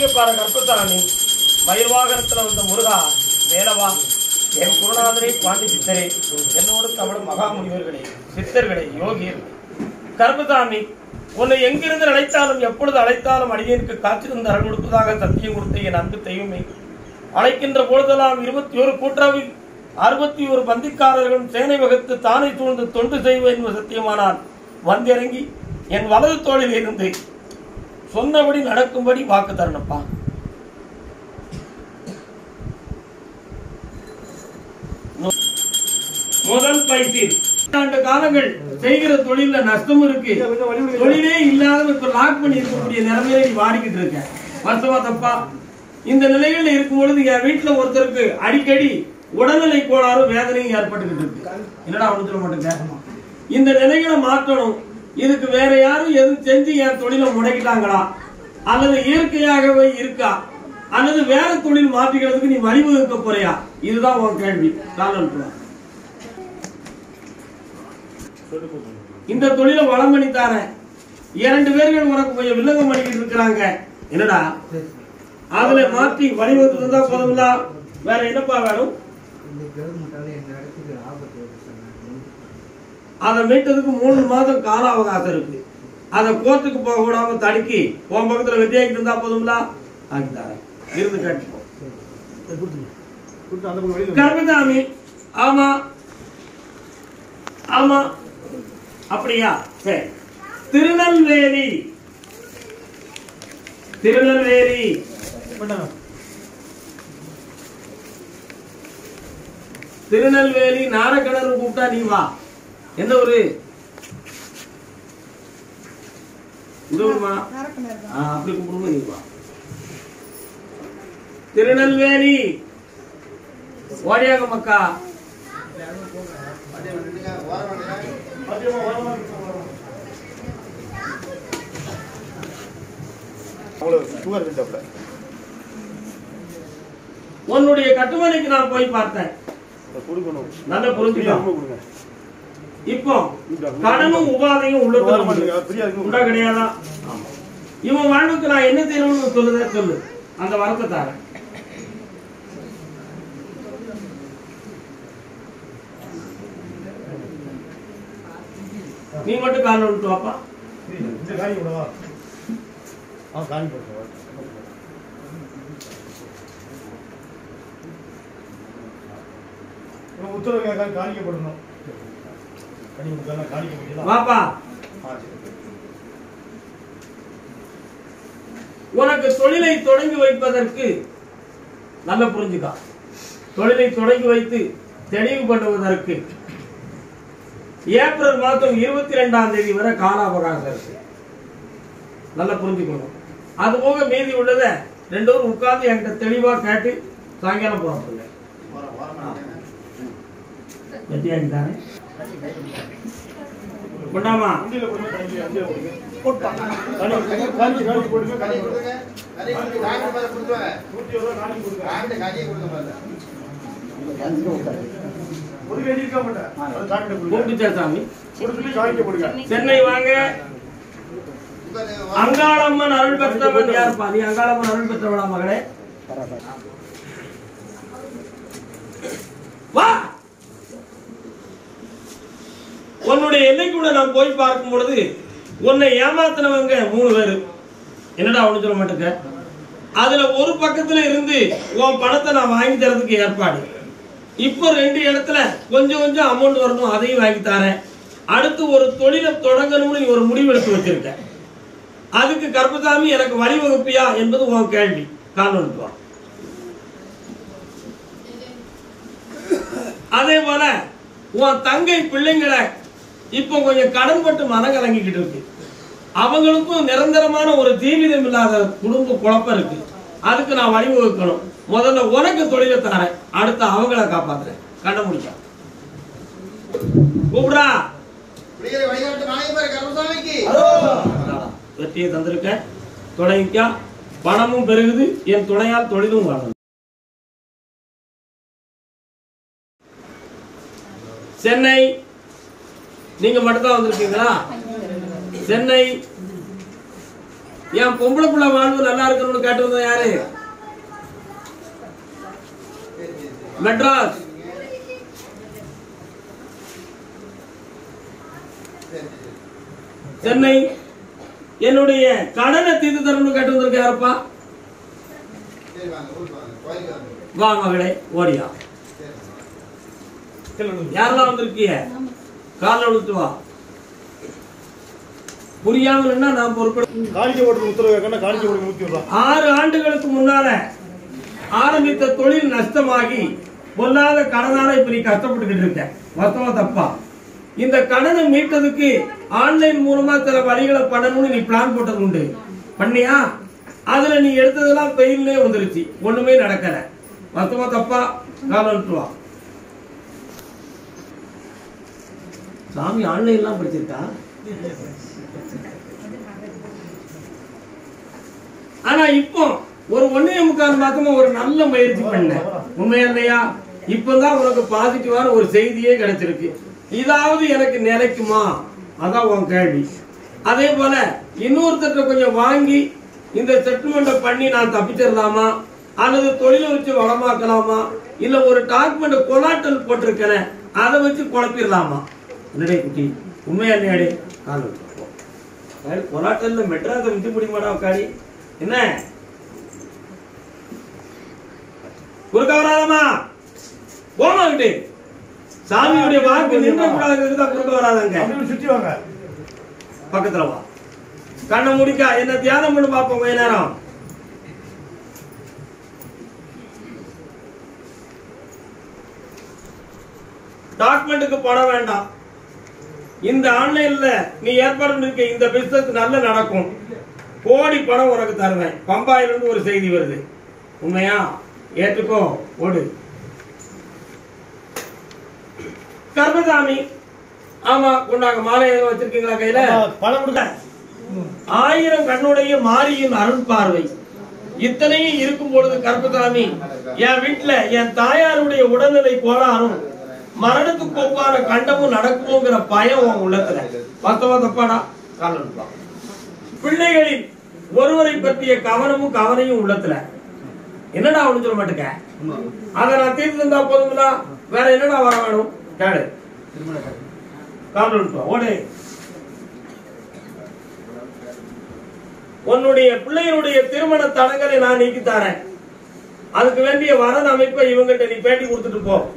மாளிகைப்பாறை கற்பசாமி மயில் வாகனத்துல வந்த முருகா வேலவா என் குருநாதரே பாண்டி சித்தரே என்னோடு தமிழ் மகாமுனிவர்களே சித்தர்களே யோகியர் கர்மசாமி உன்னை எங்கிருந்து அழைத்தாலும் எப்பொழுது அழைத்தாலும் அடியனுக்கு காத்திருந்து அருள் கொடுப்பதாக சத்தியம் கொடுத்த என் அன்பு தெய்வமே. அழைக்கின்ற பொழுதெல்லாம் இருபத்தி ஒரு கூட்டாவில் அறுபத்தி ஒரு பந்திக்காரர்களும் சேனை வகுத்து தானே சூழ்ந்து தொண்டு செய்வேன் என்பது சத்தியமானால் வந்திறங்கி என் வலது தோளில் இருந்து சொன்னபடி நடக்கும்படி வாக்கு தரணுப்பா முதல் பயிற்சியில் ஆண்டு காலங்கள் செய்கிற தொழில்ல நஷ்டம் இருக்கு. தொழிலே இல்லாத இப்ப லாக் பண்ணி இருக்கக்கூடிய நிலைமையில நீ வாடிக்கிட்டு இருக்க. வருஷமா தப்பா? இந்த நிலையில இருக்கும் பொழுது என் வீட்டுல ஒருத்தருக்கு அடிக்கடி உடல்நிலை கோளாறு வேதனையும் ஏற்பட்டுக்கிட்டு இருக்கு. என்னடா ஒண்ணு சொல்ல மாட்டேங்க இந்த நிலைகளை மாற்றணும். இதுக்கு வேற யாரும் எதுவும் செஞ்சு என் தொழிலை முடக்கிட்டாங்களா? அல்லது இயற்கையாகவே இருக்கா? அல்லது வேற தொழில் மாற்றிக்கிறதுக்கு நீ வழிவகுக்க போறியா? இதுதான் உன் கேள்வி. காலம் இந்த தொழிலை வளம் பண்ணி தாரேன் இரண்டு பேர்கள் உனக்கு கொஞ்சம் வில்லங்கம் பண்ணிக்கிட்டு இருக்கிறாங்க. என்னடா? அதுல மாற்றி வழிவகுத்து தான் போதும்ல? வேற என்னப்பா வேணும் இந்த கவர்மெண்டால எங்க இடத்துக்கு ஆபத்து வருது சார் நான் அதை மீட்டதுக்கு மூணு மாதம் கால அவகாசம் இருக்கு. அதை கோர்ட்டுக்கு போக விடாம தடுக்கி உன் பக்கத்துல வெட்டியாக்கிட்டு இருந்தா போதும்ல? இருந்து கேட்டுப்போம் ஆமா. ஆமா. அப்படியா? சரி. திருநெல்வேலி. திருநெல்வேலி. திருநெல்வேலி நாரக்கிணறு கூப்பிட்டா நீ வா. எந்த ஊரு? இந்த ஊருமா? அப்படி வா. திருநெல்வேலி! ஓடியாக மக்கா. உன்னுடைய கட்டுமனைக்கு நான் போய் பார்த்தேன். கொடுக்கணும். நல்லா புரிஞ்சுக்கோ. ரொம்ப கொடுங்க. இப்போ கடனும் உபாதையும் ஓரமா உண்டு. கிடையாதா? இவன் வாழ்வுக்கு நான் என்ன செய்யணும்னு சொல்லுதே சொல்லு. அந்த வரத்தை தாரேன் நீ மட்டும் கால விட்டு வாப்பா. உத்தரவு கேட்க வாப்பா. உனக்கு தொழிலை தொடங்கி வைப்பதற்கு நல்ல புரிஞ்சுக்கா. தொழிலை தொடங்கி வைத்து தெளிவு பண்ணுவதற்கு ஏப்ரல் மாதம் இருபத்தி ரெண்டாம் தேதி வரை கால அவகாசம் இருக்கு. நல்லா புரிஞ்சுக்கணும். அது போக மீதி உள்ளதை ரெண்டு பேரும் உட்கார்ந்து என்கிட்ட தெளிவா கேட்டு சாயங்காலம் போறோம் வெட்டியாக்கிட்டாரு கொண்டாமா? சென்னை வாங்க. அங்காளம்மன் அருள் பெற்றவன் யாருப்பா? நீ அங்காளம்மன் அருள் பெற்றவளா மகளே? வா! உன்னுடைய எல்லைக்குள்ள நான் போய் பார்க்கும் பொழுது உன்னை ஏமாத்தினவங்க மூணு பேர். என்னடா ஒண்ணு சொல்ல மாட்டேங்க? அதுல ஒரு பக்கத்துல இருந்து உன் பணத்தை நான் வாங்கி தரதுக்கு ஏற்பாடு. இப்போ ரெண்டு இடத்துல கொஞ்சம் கொஞ்சம் அமௌண்ட் வரணும் அதையும் வாங்கி தரேன். அடுத்து ஒரு தொழிலை தொடங்கணும்னு நீ ஒரு முடிவு எடுத்து வச்சிருக்க அதுக்கு கருப்பசாமி எனக்கு வழிவகுப்பியா என்பது உன் கேள்வி. காரணம் அதே போல உன் தங்கை பிள்ளைங்களை இப்போ கொஞ்சம் கடன்பட்டு மனம் கலங்கிக்கிட்டு இருக்கு. அவங்களுக்கும் நிரந்தரமான ஒரு ஜீவிதம் இல்லாத குடும்ப குழப்பம் இருக்கு. அதுக்கு நான் வழிவகுக்கணும். முதல்ல உனக்கு தொழிலை தரேன். அடுத்து அவங்கள காப்பாத்துறேன். கண்ண முடிச்சா கூப்பிடா வெற்றியை தந்திருக்க. தொடங்கிக்கா பணமும் பெருகுது. என் துணையால் தொழிலும் வளரும். சென்னை நீங்க மட்டும்தான் வந்திருக்கீங்களா? சென்னை. என் பொம்பளை புள்ள வாழ்வு நல்லா இருக்கணும்னு கேட்டிருந்தோம் யாரு? மெட்ராஸ். சென்னை. என்னுடைய கடனை தீர்த்து தரணும்னு கேட்டிருந்திருக்க யாருப்பா? வா மகளே ஓடியா. யாரெல்லாம் வந்திருக்கீங்க? கால விழுத்து வா. புரியாமல்னா நான் பொறுப்பு காணிக்கை உத்தரவு ஓட்டு விடுறான் ஆறு ஆண்டுகளுக்கு முன்னால ஆரம்பித்த தொழில் நஷ்டமாகி பொல்லாத கடனால இப்ப நீ கஷ்டப்பட்டுக்கிட்டு இருக்க. மொத்தமா தப்பா? இந்த கடனை மீட்டதுக்கு ஆன்லைன் மூலமா சில வழிகளை பண்ணணும்னு நீ பிளான் போட்டது உண்டு. பண்ணியா? அதுல நீ எடுத்ததெல்லாம் பெயிலே வந்துருச்சு. ஒண்ணுமே நடக்கல. மொத்தமா தப்பா? காலம் வா. சாமி ஆன்லைன்லாம் படிச்சிருக்கா? ஆனா இப்போ ஒரு ஒன்னே முக்கால் மாசமா ஒரு நல்ல முயற்சி பண்ணேன் உண்மையா இல்லையா? இப்பதான் உனக்கு பாசிட்டிவான ஒரு செய்தியே கிடைச்சிருக்கு. இதாவது எனக்கு நிலைக்குமா அதான் உன் கேள்வி. அதே போல இன்னொருத்தர்கிட்ட கொஞ்சம் வாங்கி இந்த செட்டில்மெண்ட்டை பண்ணி நான் தப்பிச்சிடலாமா? அல்லது தொழிலை வச்சு வளமாக்கலாமா? இல்ல ஒரு டாக்குமெண்ட் கொலாட்டல் போட்டிருக்கிறேன் அதை வச்சு குழப்பிடலாமா? என்னடே குட்டி உண்மையா இல்லையாடே? கால் கொலாட்டல்ல மெட்ராஸை விட்டு பிடிக்க மாட்டா உட்காடி என்ன? குறுக்க வராதம்மா. போமா கிட்டே. சாமியுடைய வாக்கு நின்ற கூடாதுங்கிறது குறுக்க வராதங்க. சுத்தி வாங்க. பக்கத்துல வா. கண்ணை முடிக்கா. என்ன தியானம் பண்ணி பார்ப்போம் கொஞ்ச நேரம். டாக்குமெண்ட்டுக்கு பணம் வேண்டாம். இந்த ஆன்லைன்ல நீ ஏற்பாடு பண்ணிருக்க இந்த பிசினஸ் நல்ல நடக்கும். கோடி பணம் உனக்கு தருவேன். பம்பாயில இருந்து ஒரு செய்தி வருது. உண்மையா? ஏற்றுக்கோ. ஓடு. கர்மசாமி ஆமா கொண்டாங்க. மாலை எதுவும் வச்சிருக்கீங்களா கையில? பணம் கொடுக்க ஆயிரம் கண்ணுடைய மாரியின் அருள் பார்வை. இத்தனையும் இருக்கும் பொழுது கருப்பசாமி என் வீட்டுல என் தாயாருடைய உடல்நிலை கோளாறும் மரணத்துக்கு ஒப்பான கண்டமும் நடக்குமோங்கிற பயம் உன் உள்ளத்துல. வாஸ்தவா தப்பாடா? காலம் எடுப்பா. பிள்ளைகளின் ஒருவரை பற்றிய கவனமும் கவனையும் உள்ளத்துல. என்னடா ஒண்ணு சொல்ல மாட்டேங்க? அதை நான் தீர்த்து தந்தா போதுங்களா வேற என்னடா வர வேணும்? கேளு. காலம் எடுப்பா. ஓடு. உன்னுடைய பிள்ளைகளுடைய திருமண தடங்களை நான் நீக்கி தரேன். அதுக்கு வேண்டிய வரன் அமைப்பை இவங்கிட்ட நீ பேட்டி கொடுத்துட்டு போ.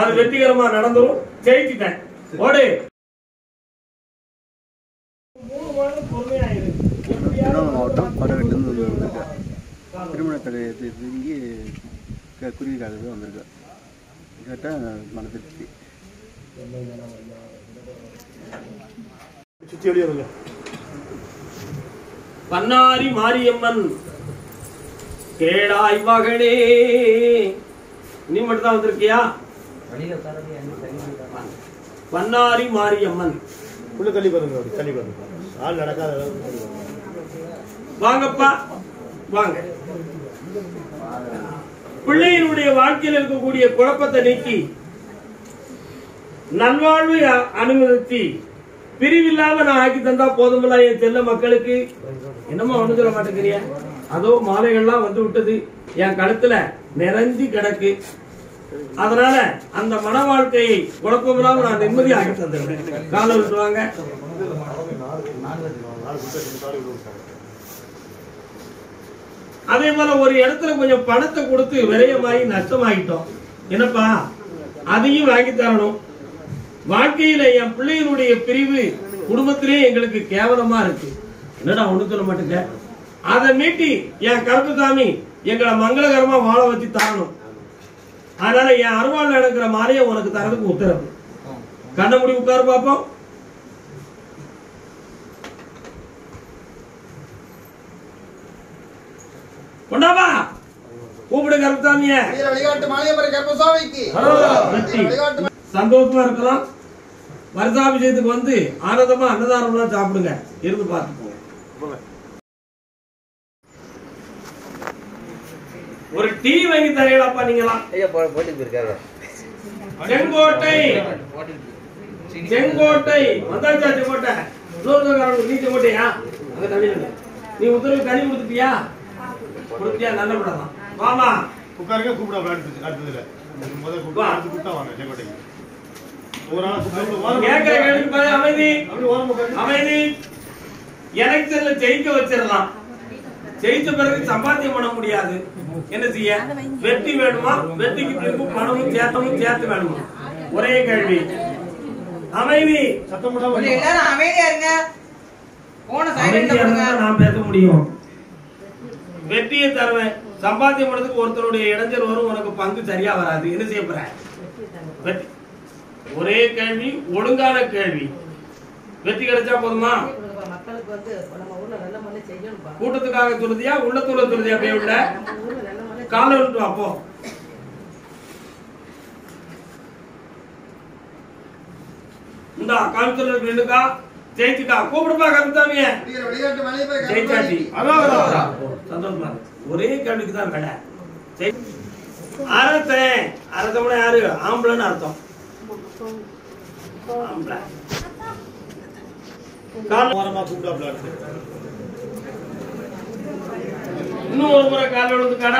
அது வெற்றிகரமா நடந்துரும். ஜெயிச்சிட்டேன். ஓடு. மாவட்டம் படவேட்டிலேருந்து வந்து வந்திருக்கேன் திருமண தடை இங்கே குருவி காலத்தில் வந்திருக்கேன் கேட்டால் மன திருப்தி பன்னாரி மாரியம்மன் கேடாய் மகளே. நீ மட்டும் தான் வந்திருக்கியா? பன்னாரி மாரியம்மன். உள்ள தள்ளி பாருங்க தள்ளி பாருங்க ஆள் நடக்காத அளவுக்கு வாங்கப்பா வாங்க. பிள்ளையினுடைய வாழ்க்கையில் இருக்கக்கூடிய குழப்பத்தை நீக்கி நல்வாழ்வை அனுமதித்து பிரிவில்லாம நான் ஆக்கி தந்தா போதுமில்ல என் செல்ல மக்களுக்கு. என்னமோ ஒண்ணு சொல்ல மாட்டேங்கிறிய. அதோ மாலைகள்லாம் வந்து விட்டது. என் கழுத்துல நிறைஞ்சு கிடக்கு. அதனால அந்த மன வாழ்க்கையை குழப்பமில்லாம நான் நிம்மதியாக தந்துடுறேன். காலை விட்டுவாங்க அதே போல ஒரு இடத்துல கொஞ்சம் பணத்தை கொடுத்து விரயமாகி நஷ்டமாகிட்டோம் என்னப்பா? அதையும் வாங்கி தரணும். வாழ்க்கையில என் பிள்ளைகளுடைய பிரிவு குடும்பத்திலே எங்களுக்கு கேவலமா இருக்கு. என்னடா ஒண்ணு சொல்ல மாட்டேங்க? அதை மீட்டி என் கருப்புசாமி எங்களை மங்களகரமா வாழ வச்சு தரணும். அதனால என் அருவாள் நடக்கிற மாதிரியே உனக்கு தரதுக்கு உத்தரவு. கண்ண முடி உட்காரு பாப்போம். கொண்டாப்பா. கூப்பிடு. வழிகாட்டு சந்தோஷமா இருக்கலாம். வருஷாபிஷேகத்துக்கு வந்து ஆனந்தமா அன்னதானம்லாம் சாப்பிடுங்க. இருந்து பார்த்து ஒரு டீ வாங்கி தரையலாப்பா நீங்களாம் ஐயா போட்டி போயிருக்காரு. செங்கோட்டை. செங்கோட்டை. வந்தாச்சா செங்கோட்டை? இன்னொரு நீ செங்கோட்டையா? அங்க நில்லு. நீ உத்தரவு கனி கொடுத்துட்டியா? கொடுத்தியா நல்ல விடலாம் வாமா. உட்காருங்க கூப்பிட அடுத்தது அடுத்ததுல. முதல் கூப்பிட்டு. அடுத்து கூப்பிட்டா வாங்க செங்கோட்டைக்கு. அமைதி. அப்படி ஓரம் உட்காருங்க அமைதி. எலெக்ஷன்ல ஜெயிக்க வச்சிடலாம். ஜெயிச்ச பிறகு சம்பாத்தியம் பண்ண முடியாது. என்ன செய்ய? வெற்றி வேணுமா? வெற்றிக்கு பின்பு பணமும் சேர்த்தமும் சேர்த்து வேணுமா? ஒரே கேள்வி. அமைதி. எல்லாரும் அமைதியா இருங்க. நான் பேச முடியும். வெற்றியை தருவேன். சம்பாத்தியம் பண்ணதுக்கு ஒருத்தருடைய இடைஞ்சல் வரும். உனக்கு பங்கு சரியா வராது. என்ன செய்ய போற? ஒரே கேள்வி ஒழுங்கான கேள்வி. வெற்றி கிடைச்சா போதுமா? மக்களுக்கு வந்து நம்ம ஊர்ல நல்ல கூட்டத்துக்காக சொல்லுதியா உள்ளத்துல சொல்லுதியா போய் உள்ள? கால விட்டு வா, போ. இந்தா காமிச்சல் ரெண்டுக்கா ஜெயிச்சுக்கா. கூப்பிடுப்பா கருத்தாமிய ஜெயிச்சாச்சு. அதான். சந்தோஷமா. ஒரே கேள்விக்கு தான் வேலை ஜெயி- அரசன் அரசம்னா யாரு? ஆம்பளைன்னு அர்த்தம். ஆம்பளை. கால் ஓரமா அடுத்து. இன்னும் ஒரு முறை கால் போட்டுட்டே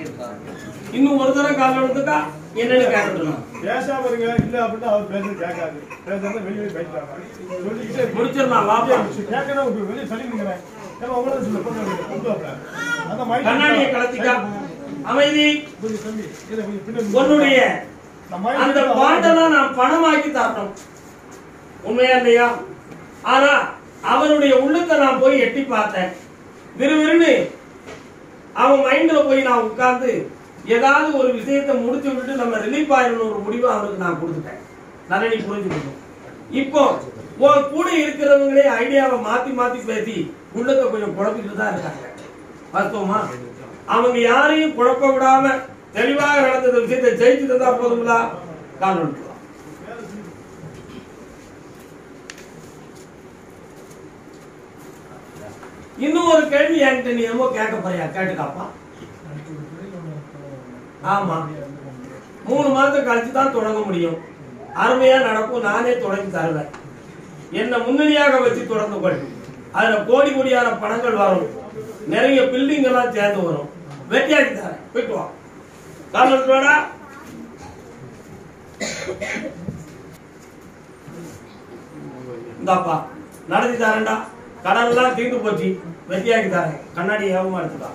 இருக்கா இன்னும் ஒரு தடவை கால் விழுந்துக்கா என்னன்னு கேட்கணும் பேசாம இருங்க. இல்ல அப்படின்னா அவர் பேசுறது கேட்காது. பேசுறது வெளியே பேசுறாங்க சொல்லிக்கிட்டே இருக்கு. முடிச்சிடலாம் வாப்பா. கேட்கணும். இப்ப வெளியே சொல்லி நிக்கிறேன் ஏன்னா உங்களோட சொல்ல கூப்பிட்டாப்ல அந்த மைக் கண்ணாடியை கலத்திக்கா அமைதி. உன்னுடைய அந்த பாட்டெல்லாம் நான் பணமாக்கி தரணும் உண்மையா இல்லையா ஆனா அவனுடைய உள்ளத்தை நான் போய் எட்டி பார்த்தேன். விறுவிறுன்னு அவன் மைண்ட்ல போய் நான் உட்கார்ந்து ஏதாவது ஒரு விஷயத்தை முடிச்சு விட்டு நம்ம ரிலீஃப் ஆயிடணும் ஒரு முடிவை அவனுக்கு நான் கொடுத்துட்டேன். நல்லா நீ புரிஞ்சுக்கணும். இப்போ உன் கூட இருக்கிறவங்களே ஐடியாவை மாத்தி மாத்தி பேசி உள்ளத்தை கொஞ்சம் குழப்பிட்டு தான் இருக்காங்க. வாஸ்தவமா? அவங்க யாரையும் குழப்ப விடாம தெளிவாக நடந்த விஷயத்தை ஜெயிச்சுட்டு தான் போதுங்களா? கால் விட்டுருவான் இன்னும் ஒரு கேள்வி என்கிட்ட நீ என்னமோ கேட்க போறியா? கேட்டுக்காப்பா ஆமா. மூணு மாதம் கழிச்சு தான் தொடங்க முடியும். அருமையா நடக்கும். நானே தொடங்கி தருவேன். என்னை முன்னணியாக வச்சு தொடர்ந்து கொள். அதுல கோடி கோடியான பணங்கள் வரும். நிறைய பில்டிங் எல்லாம் சேர்ந்து வரும். வெட்டியாக்கி தரேன். போயிட்டு வா. கால் இந்தாப்பா. நடத்தி தரேன்டா. கடன் தீர்ந்து போச்சு. வெட்டியாக்கி தரேன் கண்ணாடி ஏவமா எடுத்துக்கா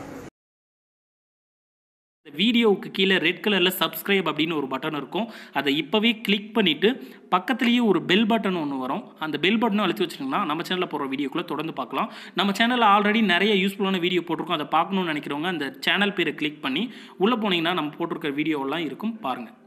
இந்த வீடியோவுக்கு கீழே ரெட் கலரில் சப்ஸ்கிரைப் அப்படின்னு ஒரு பட்டன் இருக்கும். அதை இப்போவே கிளிக் பண்ணிவிட்டு பக்கத்துலேயே ஒரு பெல் பட்டன் ஒன்று வரும். அந்த பெல் பட்டனும் அழுத்தி வச்சிட்டிங்கன்னா நம்ம சேனலில் போடுற வீடியோக்குள்ளே தொடர்ந்து பார்க்கலாம். நம்ம சேனலில் ஆல்ரெடி நிறைய யூஸ்ஃபுல்லான வீடியோ போட்டிருக்கோம். அதை பார்க்கணும்னு நினைக்கிறவங்க அந்த சேனல் பேரை கிளிக் பண்ணி உள்ளே போனீங்கன்னா நம்ம போட்டிருக்க வீடியோவெல்லாம் இருக்கும். பாருங்கள்